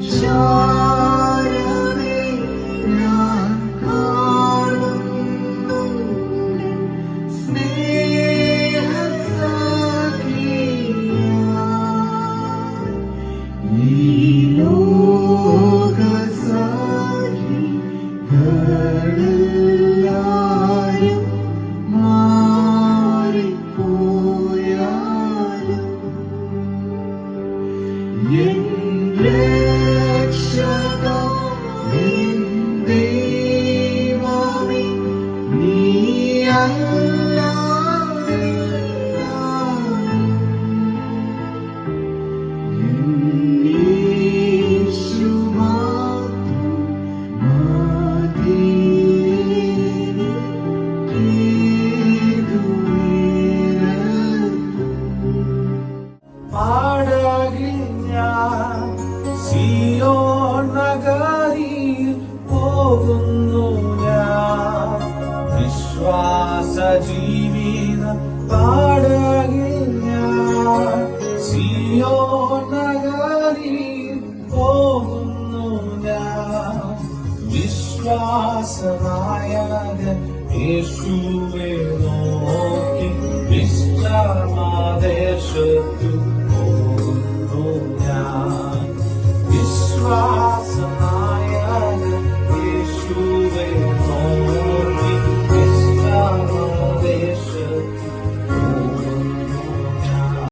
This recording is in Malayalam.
照亮黑暗，照亮丛林，黑暗撒野，一路。രക്ഷകൻ ദൈവമേ നീ സജീവിത പാടകിൽ ഞാൻ. സിയോ നഗരിയിൽ പോകുന്നു ഞാൻ. വിശ്വാസനായകൻ യേശുവെ നോക്കി വിശ്രമാദേശത്തു പോകുന്നു ഞാൻ. വിശ്വാസനായകൻ യേശുവെ നോക്കി